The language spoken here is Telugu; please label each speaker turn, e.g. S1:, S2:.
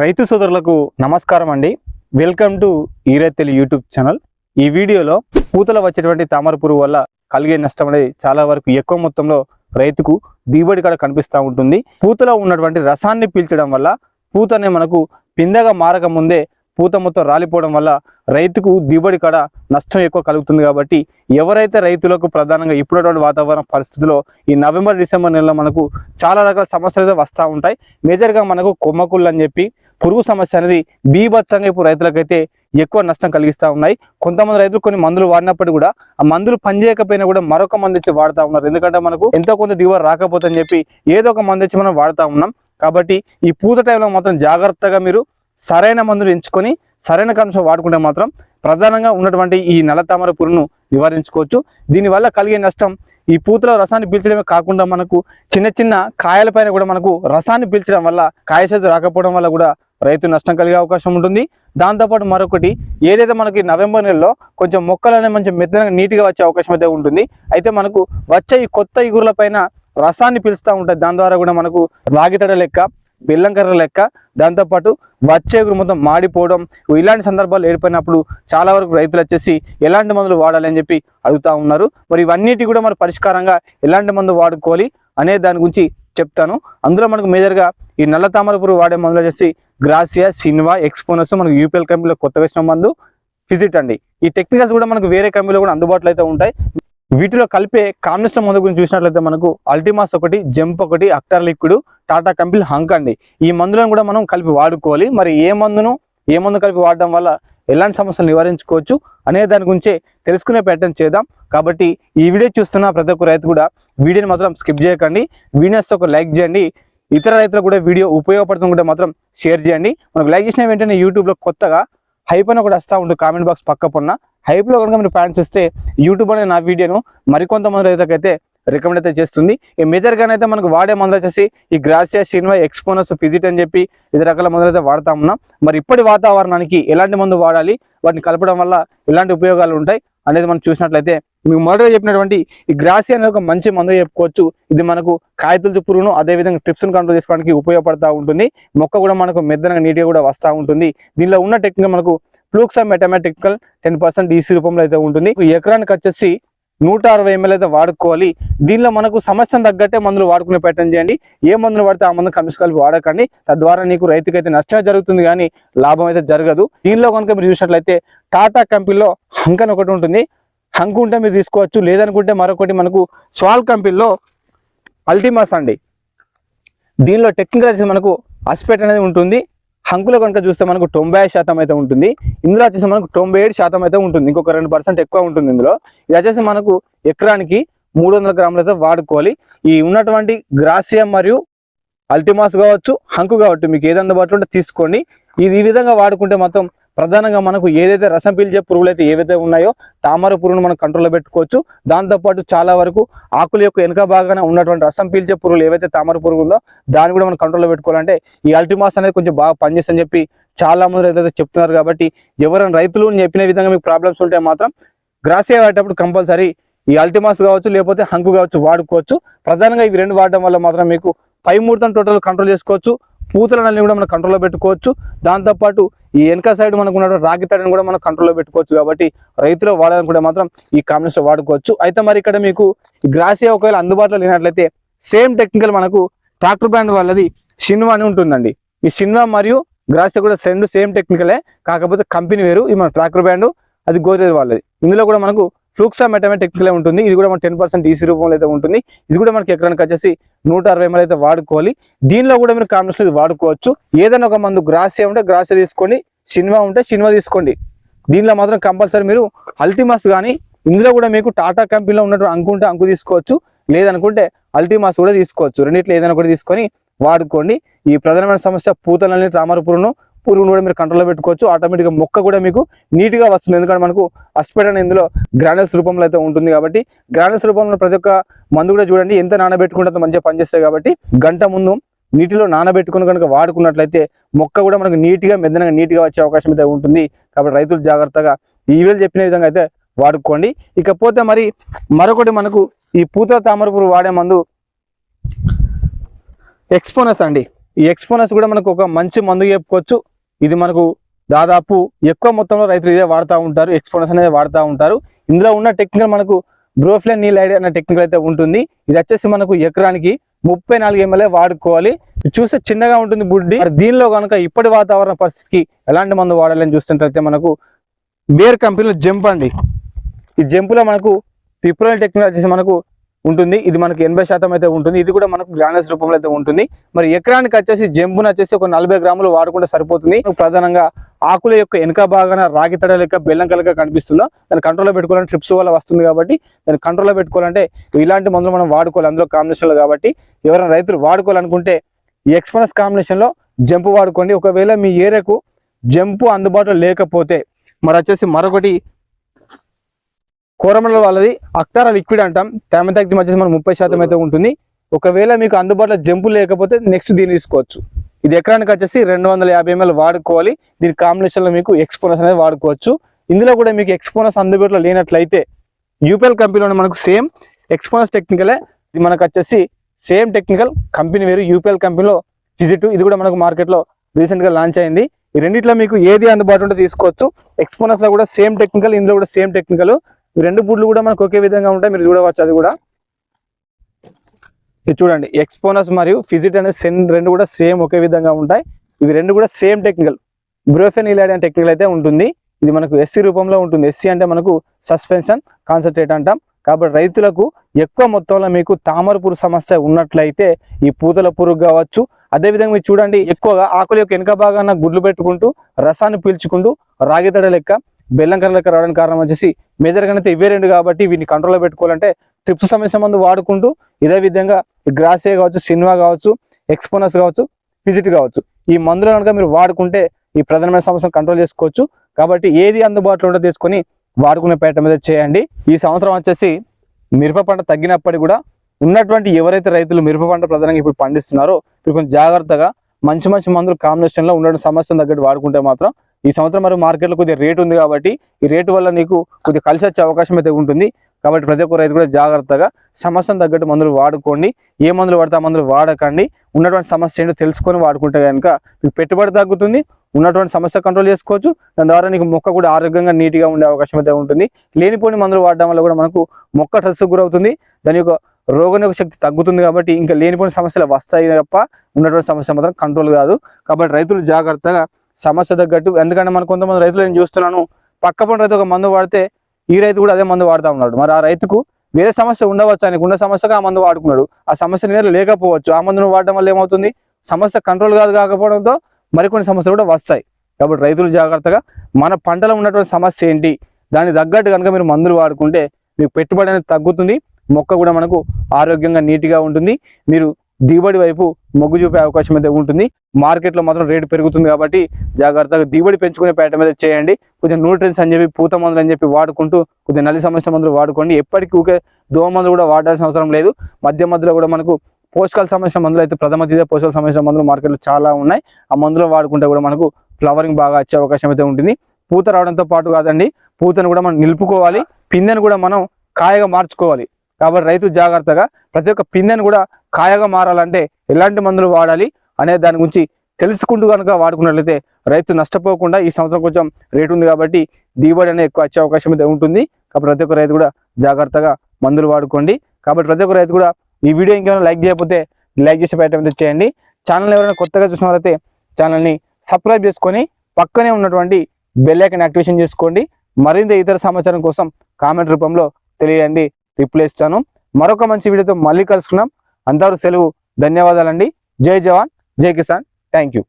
S1: రైతు సోదరులకు నమస్కారం అండి. వెల్కమ్ టు ఈరైతెలి యూట్యూబ్ ఛానల్ ఈ వీడియోలో పూతల వచ్చేటువంటి తామర పురుగు వల్ల కలిగే నష్టం అనేది చాలా వరకు ఎక్కువ మొత్తంలో రైతుకు దిగుబడి కాడ కనిపిస్తూ ఉంటుంది. పూతలో ఉన్నటువంటి రసాన్ని పీల్చడం వల్ల పూత మనకు పిందెగా మారక ముందే పూత మొత్తం రాలిపోవడం వల్ల రైతుకు దిగుబడి కాడ నష్టం ఎక్కువ కలుగుతుంది కాబట్టి ఎవరైతే రైతులకు ప్రధానంగా ఇప్పుడటువంటి వాతావరణ పరిస్థితుల్లో ఈ నవంబర్ డిసెంబర్ నెలలో మనకు చాలా రకాల సమస్యలు అయితే వస్తూ ఉంటాయి. మేజర్గా మనకు కొమ్మకుళ్ళు అని చెప్పి పురుగు సమస్య అనేది బీభత్సంగా ఇప్పుడు రైతులకైతే ఎక్కువ నష్టం కలిగిస్తూ ఉన్నాయి. కొంతమంది రైతులు కొన్ని మందులు వాడినప్పటికీ కూడా ఆ మందులు పనిచేయకపోయినా కూడా మరొక మందు ఇచ్చి వాడుతూ ఉన్నారు. ఎందుకంటే మనకు ఎంతో కొంత దిగుబడి రాకపోతుందని చెప్పి ఏదో ఒక మందు ఇచ్చి మనం వాడుతూ ఉన్నాం. కాబట్టి ఈ పూత టైంలో మాత్రం జాగ్రత్తగా మీరు సరైన మందులు ఎంచుకొని సరైన కంశం వాడుకుంటే మాత్రం ప్రధానంగా ఉన్నటువంటి ఈ నల్ల తామర పురుగును నివారించుకోవచ్చు. దీనివల్ల కలిగే నష్టం ఈ పూతలో రసాన్ని పీల్చడమే కాకుండా మనకు చిన్న చిన్న కాయలపైన కూడా మనకు రసాన్ని పీల్చడం వల్ల కాయ రాకపోవడం వల్ల కూడా రైతు నష్టం కలిగే అవకాశం ఉంటుంది. దాంతోపాటు మరొకటి ఏదైతే మనకి నవంబర్ నెలలో కొంచెం మొక్కలు అనేవి మంచి మెత్తగా నీట్గా వచ్చే అవకాశం అయితే ఉంటుంది. అయితే మనకు వచ్చే ఈ కొత్త ఇగురుల పైన రసాన్ని పీలుస్తూ ఉంటుంది దాని ద్వారా కూడా మనకు రాగితడ లెక్క బెల్లంకర్ర లెక్క. దాంతోపాటు వచ్చే ఎగురు మొత్తం మాడిపోవడం. ఇలాంటి సందర్భాలు ఏర్పడినప్పుడు చాలా వరకు రైతులు వచ్చేసి ఎలాంటి మందులు వాడాలి అని చెప్పి అడుగుతా ఉన్నారు. మరి ఇవన్నిటి కూడా మరి పరిష్కారంగా ఎలాంటి మందు వాడుకోవాలి అనే దాని గురించి చెప్తాను. అందులో మనకు మేజర్గా ఈ నల్ల తామర పురుగు వాడే మందులు వచ్చేసి గ్రాసియా సిన్వా ఎక్స్పోనస్ మనకు యూపీఎల్ కంపెనీలో కొత్త వేసిన మందు. ఫిజిట్ అండి. ఈ టెక్నికల్స్ కూడా మనకు వేరే కంపెనీలో కూడా అందుబాటులో అయితే ఉంటాయి. వీటిలో కలిపే కాంబినేషన్ మందు గురించి చూసినట్లయితే మనకు అల్టిమాస్ ఒకటి జంప్ ఒకటి అక్టర్ లిక్విడ్ టాటా కంపెనీ హంక్ అండి. ఈ మందులను కూడా మనం కలిపి వాడుకోవాలి. మరి ఏ మందును ఏ మందు కలిపి వాడడం వల్ల ఎలాంటి సమస్యలు నివారించుకోవచ్చు అనే దాని గురించే తెలుసుకునే ప్రయత్నం చేద్దాం. కాబట్టి ఈ వీడియో చూస్తున్న ప్రతి ఒక్క రైతు కూడా వీడియోని మాత్రం స్కిప్ చేయకండి. వీడియోస్ ఒక లైక్ చేయండి. ఇతర రైతులకు కూడా వీడియో ఉపయోగపడుతుంటే మాత్రం షేర్ చేయండి. మనకు లైక్ చేసిన వెంటనే యూట్యూబ్లో కొత్తగా హైప్ అని ఒకటి వస్తూ ఉంటుంది. కామెంట్ బాక్స్ పక్క పొన్న హైప్లో కనుక మీరు ప్లాన్స్ ఇస్తే యూట్యూబ్ అనే నా వీడియోను మరికొంతమంది రైతులకైతే రికమెండ్ అయితే చేస్తుంది. ఈ మేజర్గానైతే మనకు వాడే మందులు వచ్చేసి ఈ గ్రాసియా సినిమా ఎక్స్పోనస్ ఫిజిట్ అని చెప్పి ఇది రకాల మందులు అయితే వాడుతా ఉన్నాం. మరి ఇప్పటి వాతావరణానికి ఎలాంటి మందు వాడాలి? వాటిని కలపడం వల్ల ఎలాంటి ఉపయోగాలు ఉంటాయి? అనేది మనం చూసినట్లయితే మీకు మొదటగా చెప్పినటువంటి ఈ గ్రాసి అనేది ఒక మంచి మందు చెప్పుకోవచ్చు. ఇది మనకు కాయతులు పురుగును అదేవిధంగా ట్రిప్స్ను కంట్రోల్ చేసుకోవడానికి ఉపయోగపడతా ఉంటుంది. మొక్క కూడా మనకు మెద్దనగా నీట్గా కూడా వస్తూ ఉంటుంది. దీనిలో ఉన్న టెక్నిక్ మనకు ఫ్లూక్సా మెటమెటికల్ టెన్ పర్సెంట్ ఈసీ రూపంలో అయితే ఉంటుంది. ఎకరానికి వచ్చేసి నూట అరవై ఎంఎల్ అయితే వాడుకోవాలి. దీనిలో మనకు సమస్యను తగ్గట్టే మందులు వాడుకునే ప్రయత్నం చేయండి. ఏ మందులు వాడితే ఆ మందు కమిషన్ కలిపి వాడకండి. తద్వారా నీకు రైతుకి అయితే నష్టమే జరుగుతుంది కానీ లాభం అయితే జరగదు. దీనిలో కనుక మీరు చూసినట్లయితే టాటా కంపెనీలో హంక్ అని ఒకటి ఉంటుంది. హంక్ ఉంటే మీరు తీసుకోవచ్చు. లేదనుకుంటే మరొకటి మనకు స్వాల్ కంపెనీలో అల్టిమాస్ అండి. దీనిలో టెక్నికల్ మనకు అస్పెట్ అనేది ఉంటుంది. హంకులో కనుక చూస్తే మనకు తొంభై ఐదు శాతం అయితే ఉంటుంది. ఇందులో వచ్చేసి మనకు తొంభై ఏడు శాతం అయితే ఉంటుంది. ఇంకొక రెండు పర్సెంట్ ఎక్కువ ఉంటుంది ఇందులో. ఇది వచ్చేసి మనకు ఎకరానికి మూడు వందల గ్రాములు అయితే వాడుకోవాలి. ఈ ఉన్నటువంటి గ్రాసియం మరియు అల్టిమాస్ కావచ్చు హంకు కావచ్చు మీకు ఏది అందుబాటులో ఉంటే తీసుకోండి. ఇది ఈ విధంగా వాడుకుంటే మొత్తం ప్రధానంగా మనకు ఏదైతే రసం పీల్చే పురుగులు అయితే ఏవైతే ఉన్నాయో తామర పురుగును మనం కంట్రోల్లో పెట్టుకోవచ్చు. దాంతోపాటు చాలా వరకు ఆకుల యొక్క వెనుక భాగాన ఉన్నటువంటి రసం పీల్చే పురుగులు ఏవైతే తామర పురుగుల్లో దాన్ని కూడా మనం కంట్రోల్లో పెట్టుకోవాలంటే ఈ అల్టిమాస్ అనేది కొంచెం బాగా పనిచేస్తుందని చెప్పి చాలా మంది రైతులు అయితే చెప్తున్నారు కాబట్టి ఎవరైనా రైతులు చెప్పిన విధంగా మీకు ప్రాబ్లమ్స్ ఉంటే మాత్రం గ్రాసే వాడేటప్పుడు కంపల్సరీ ఈ అల్టిమాస్ కావచ్చు లేకపోతే హంకు కావచ్చు వాడుకోవచ్చు. ప్రధానంగా ఇవి రెండు వాడడం వల్ల మాత్రం మీకు పై ముహూర్తం టోటల్ కంట్రోల్ చేసుకోవచ్చు. పూతలన్నీ కూడా మనం కంట్రోల్లో పెట్టుకోవచ్చు. దాంతోపాటు ఈ వెనక సైడ్ మనకు ఉన్న రాగి తడిని కూడా మనం కంట్రోల్లో పెట్టుకోవచ్చు కాబట్టి రైతులు వాడాలనుకుంటే మాత్రం ఈ కాంబినేషన్ వాడుకోవచ్చు. అయితే మరి ఇక్కడ మీకు ఈ గ్రాసియా ఒకవేళ అందుబాటులో లేనట్లయితే సేమ్ టెక్నికల్ మనకు ట్రాక్టర్ బ్రాండ్ వాళ్ళది షిన్వా అని ఉంటుందండి. ఈ షిన్వా మరియు గ్రాసియా కూడా రెండు సేమ్ టెక్నికలే కాకపోతే కంపెనీ వేరు ఇది మన ట్రాక్టర్ బ్రాండ్ అది గోద్రేజ్ వాళ్ళది. ఇందులో కూడా మనకు ఫ్లూక్సా మెటమే ఉంటుంది. ఇది కూడా మన టెన్ పర్సెంట్ ఈసీ రూపంలో అయితే ఉంటుంది. ఇది కూడా మనకి ఎకరానికి వచ్చేసి నూట అరవై ఎంఎల్ అయితే వాడుకోవాలి. దీనిలో కూడా మీరు కాంబినేషన్ వాడుకోవచ్చు. ఏదైనా ఒక మందు గ్రాసే ఉంటే గ్రాసే తీసుకోండి. సినిమా ఉంటే సినిమా తీసుకోండి. దీనిలో మాత్రం కంపల్సరీ మీరు అల్టిమాస్ కానీ ఇందులో కూడా మీకు టాటా కంపెనీలో ఉన్నట్టు అంకుంటే అంకు తీసుకోవచ్చు. లేదనుకుంటే అల్టిమాస్ కూడా తీసుకోవచ్చు. రెండిట్లో ఏదైనా కూడా తీసుకొని వాడుకోండి. ఈ ప్రధానమైన సమస్య పూతలని తామర పురుగును కూడా మీరు కంట్రోల్లో పెట్టుకోవచ్చు. ఆటోమేటిక్గా మొక్క కూడా మీకు నీట్గా వస్తుంది. ఎందుకంటే మనకు అస్పెట్ ఇందులో గ్రానల్స్ రూపంలో అయితే ఉంటుంది కాబట్టి గ్రానల్స్ రూపంలో ప్రతి ఒక్క మందు కూడా చూడండి. ఎంత నానబెట్టుకుంటే అంత మంచిగా పనిచేస్తాయి కాబట్టి గంట ముందు నీటిలో నానబెట్టుకుని కనుక వాడుకున్నట్లయితే మొక్క కూడా మనకు నీట్గా మెద్దనగా నీట్గా వచ్చే అవకాశం అయితే ఉంటుంది. కాబట్టి రైతులు జాగ్రత్తగా ఈ వేలు చెప్పిన విధంగా అయితే వాడుకోండి. ఇకపోతే మరి మరొకటి మనకు ఈ పూత తామర పురుగు వాడే మందు ఎక్స్పోనస్ అండి. ఈ ఎక్స్పోనస్ కూడా మనకు ఒక మంచి మందు చెప్పుకోవచ్చు. ఇది మనకు దాదాపు ఎక్కువ మొత్తంలో రైతులు ఇదే వాడుతూ ఉంటారు ఎక్స్పోనస్ అనేది వాడుతూ ఉంటారు. ఇందులో ఉన్న టెక్నికల్ మనకు బ్రోఫ్లెన్ నీల్ ఐడి అనే టెక్నికల్ అయితే ఉంటుంది. ఇది వచ్చేసి మనకు ఎకరానికి ముప్పై నాలుగు ఎంఎల్ఏ వాడుకోవాలి. ఇది చూస్తే చిన్నగా ఉంటుంది బుడ్డి. దీనిలో కనుక ఇప్పటి వాతావరణ పరిస్థితికి ఎలాంటి మందు వాడాలని చూస్తుంటే మనకు బేర్ కంపెనీలో జంప్ అండి. ఈ జంపులో మనకు పిప్రోల్ టెక్నాలజీ మనకు ఉంటుంది. ఇది మనకు ఎనభై శాతం అయితే ఉంటుంది. ఇది కూడా మనకు గ్రానైట్స్ రూపంలో అయితే ఉంటుంది. మరి ఎకరానికి వచ్చేసి జంపును వచ్చేసి ఒక నలభై గ్రాములు వాడుకుంటే సరిపోతుంది. ప్రధానంగా ఆకుల యొక్క వెనక భాగాన రాగి తడ లెక్క బెల్లం కలక కనిపిస్తుందో దాన్ని కంట్రోల్లో పెట్టుకోవాలంటే ట్రిప్స్ వల్ల వస్తుంది కాబట్టి దాన్ని కంట్రోల్లో పెట్టుకోవాలంటే ఇలాంటి మందులు మనం వాడుకోవాలి. అందులో కాంబినేషన్లో కాబట్టి ఎవరైనా రైతులు వాడుకోవాలనుకుంటే ఈ కాంబినేషన్లో జంపు వాడుకోండి. ఒకవేళ మీ ఏరియాకు జంపు అందుబాటులో లేకపోతే మరి వచ్చేసి మరొకటి కోరమండల వాళ్ళది అక్టారా లిక్విడ్ అంటాం. తేమ తగ్గి వచ్చేసి మనకు ముప్పై శాతం అయితే ఉంటుంది. ఒకవేళ మీకు అందుబాటులో జంపు లేకపోతే నెక్స్ట్ దీన్ని తీసుకోవచ్చు. ఇది ఎకరానికి వచ్చేసి రెండు వందల యాభై ఎంఎల్ వాడుకోవాలి. దీని కాంబినేషన్లో మీకు ఎక్స్పోనస్ అనేది వాడుకోవచ్చు. ఇందులో కూడా మీకు ఎక్స్పోనస్ అందుబాటులో లేనట్లయితే యూపీఎల్ కంపెనీలో మనకు సేమ్ ఎక్స్పోనస్ టెక్నికలే ఇది మనకు వచ్చేసి సేమ్ టెక్నికల్ కంపెనీ వేరు. యూపీఎల్ కంపెనీలో ఫిజిట్ ఇది కూడా మనకు మార్కెట్లో రీసెంట్గా లాంచ్ అయింది. ఈ రెండిట్లో మీకు ఏది అందుబాటులో ఉంటే తీసుకోవచ్చు. ఎక్స్పోనస్లో కూడా సేమ్ టెక్నికల్ ఇందులో కూడా సేమ్ టెక్నికల్ ఈ రెండు బుడ్లు కూడా మనకు ఒకే విధంగా ఉంటాయి. మీరు చూడవచ్చు అది కూడా. ఇది చూడండి. ఎక్స్పోనస్ మరియు ఫిజిట్ అనే సెన్ రెండు కూడా సేమ్ ఒకే విధంగా ఉంటాయి. ఇవి రెండు కూడా సేమ్ టెక్నికల్ బ్రోఫెన్ ఇలాడ్ అనే టెక్నికల్ అయితే ఉంటుంది. ఇది మనకు ఎస్సీ రూపంలో ఉంటుంది. ఎస్సీ అంటే మనకు సస్పెన్షన్ కాన్సన్ట్రేట్ అంటాం. కాబట్టి రైతులకు ఎక్కువ మొత్తంలో మీకు తామర పురుగు సమస్య ఉన్నట్లయితే ఈ పూతల పురుగు కావచ్చు. అదేవిధంగా మీరు చూడండి ఎక్కువగా ఆకుల యొక్క వెనుక భాగాన గుడ్లు పెట్టుకుంటూ రసాన్ని పీల్చుకుంటూ రాగితడ లెక్క బెల్లం కర్రలకు రావడానికి కారణం వచ్చేసి మేజర్గా అయితే ఇవే రెండు కాబట్టి వీటిని కంట్రోల్లో పెట్టుకోవాలంటే ట్రిప్స్ సమస్య మందు వాడుకుంటూ ఇదే విధంగా గ్రాసే కావచ్చు సినిమా కావచ్చు ఎక్స్పోనస్ కావచ్చు ఫిజిట్ కావచ్చు. ఈ మందులు కనుక మీరు వాడుకుంటే ఈ ప్రధానమైన సమస్యను కంట్రోల్ చేసుకోవచ్చు. కాబట్టి ఏది అందుబాటులో ఉంటే తీసుకొని వాడుకునే పేట మీద చేయండి. ఈ సంవత్సరం వచ్చేసి మిరప పంట తగ్గినప్పటికీ కూడా ఉన్నటువంటి ఎవరైతే రైతులు మిరప పంట ప్రధానంగా ఇప్పుడు పండిస్తున్నారో ఇప్పుడు కొంచెం జాగ్రత్తగా మంచి మంచి మందులు కాంబినేషన్లో ఉండడం సమస్యను తగ్గట్టు వాడుకుంటే మాత్రం ఈ సంవత్సరం మరి మార్కెట్లో కొద్దిగా రేటు ఉంది కాబట్టి ఈ రేటు వల్ల నీకు కొద్దిగా కలిసి వచ్చే అవకాశం అయితే ఉంటుంది. కాబట్టి ప్రతి ఒక్క రైతు కూడా జాగ్రత్తగా సమస్యను తగ్గట్టు మందులు వాడుకోండి. ఏ మందులు పడితే ఆ మందులు వాడకండి. ఉన్నటువంటి సమస్య ఏంటో తెలుసుకొని వాడుకుంటే కనుక మీకు పెట్టుబడి తగ్గుతుంది. ఉన్నటువంటి సమస్య కంట్రోల్ చేసుకోవచ్చు. దాని ద్వారా నీకు మొక్క కూడా ఆరోగ్యంగా నీట్గా ఉండే అవకాశం అయితే ఉంటుంది. లేనిపోని మందులు వాడడం వల్ల కూడా మనకు మొక్క స్ట్రెస్ గురవుతుంది. దాని యొక్క రోగ శక్తి తగ్గుతుంది కాబట్టి ఇంకా లేనిపోని సమస్యలు వస్తాయి తప్ప ఉన్నటువంటి సమస్య మాత్రం కంట్రోల్ కాదు. కాబట్టి రైతులు జాగ్రత్తగా సమస్య తగ్గట్టు. ఎందుకంటే మన కొంతమంది రైతులు నేను చూస్తున్నాను పక్క పని రైతు ఒక మందు వాడితే ఈ రైతు కూడా అదే మందు వాడుతూ ఉన్నాడు. మరి ఆ రైతుకు వేరే సమస్య ఉండవచ్చు? ఆయనకు ఉన్న సమస్యగా ఆ మందు వాడుకున్నాడు. ఆ సమస్య నేరు లేకపోవచ్చు. ఆ మందును వాడడం వల్ల ఏమవుతుంది? సమస్య కంట్రోల్ కాదు కాకపోవడంతో మరికొన్ని సమస్యలు కూడా వస్తాయి. కాబట్టి రైతులు జాగ్రత్తగా మన పంటలో ఉన్నటువంటి సమస్య ఏంటి? దానికి తగ్గట్టు కనుక మీరు మందులు వాడుకుంటే మీకు పెట్టుబడి అనేది తగ్గుతుంది. మొక్క కూడా మనకు ఆరోగ్యంగా నీట్గా ఉంటుంది. మీరు దిగుబడి వైపు మొగ్గు చూపే అవకాశం అయితే ఉంటుంది. మార్కెట్లో మాత్రం రేటు పెరుగుతుంది కాబట్టి జాగ్రత్తగా దిగుబడి పెంచుకునే పేట మీద చేయండి. కొంచెం న్యూట్రియన్స్ అని చెప్పి పూత మందులు అని చెప్పి వాడుకుంటూ కొంచెం నల్లి సమస్య మందులు వాడుకోండి. ఎప్పటికీ ఊకే దోమ మందులు కూడా వాడాల్సిన అవసరం లేదు. మధ్య మధ్యలో కూడా మనకు పోషకాల సమస్య మందులు అయితే ప్రథమ తీసే పోషకాల సమస్య మందులు మార్కెట్లో చాలా ఉన్నాయి. ఆ మందులు వాడుకుంటే కూడా మనకు ఫ్లవరింగ్ బాగా వచ్చే అవకాశం అయితే ఉంటుంది. పూత రావడంతో పాటు కాదండి పూతను కూడా మనం నిలుపుకోవాలి. పిందెను కూడా మనం కాయగా మార్చుకోవాలి. కాబట్టి రైతు జాగ్రత్తగా ప్రతి ఒక్క పిందెను కూడా కాయగా మారాలంటే ఎలాంటి మందులు వాడాలి అనే దాని గురించి తెలుసుకుంటూ కనుక వాడుకున్నట్లయితే రైతు నష్టపోకుండా ఈ సంవత్సరం కొంచెం రేటు ఉంది కాబట్టి దిగుబడి అనేది ఎక్కువ వచ్చే అవకాశం అయితే ఉంటుంది. కాబట్టి ప్రతి ఒక్క రైతు కూడా జాగ్రత్తగా మందులు వాడుకోండి. కాబట్టి ప్రతి ఒక్క రైతు కూడా ఈ వీడియో ఇంకేమైనా లైక్ చేయకపోతే లైక్ చేసి పెట్టడం అయితే చేయండి. ఛానల్ ఎవరైనా కొత్తగా చూసిన వారైతే ఛానల్ని సబ్స్క్రైబ్ చేసుకొని పక్కనే ఉన్నటువంటి బెల్ ఐకాన్ యాక్టివేషన్ చేసుకోండి. మరింత ఇతర సమాచారం కోసం కామెంట్ రూపంలో తెలియండి. రిప్లై ఇస్తాను మరొక మంచి వీడియోతో మళ్ళీ కలుసుకున్నాం అందరూ సెలవు ధన్యవాదాలండి. జై జవాన్ జై కిసాన్. Thank you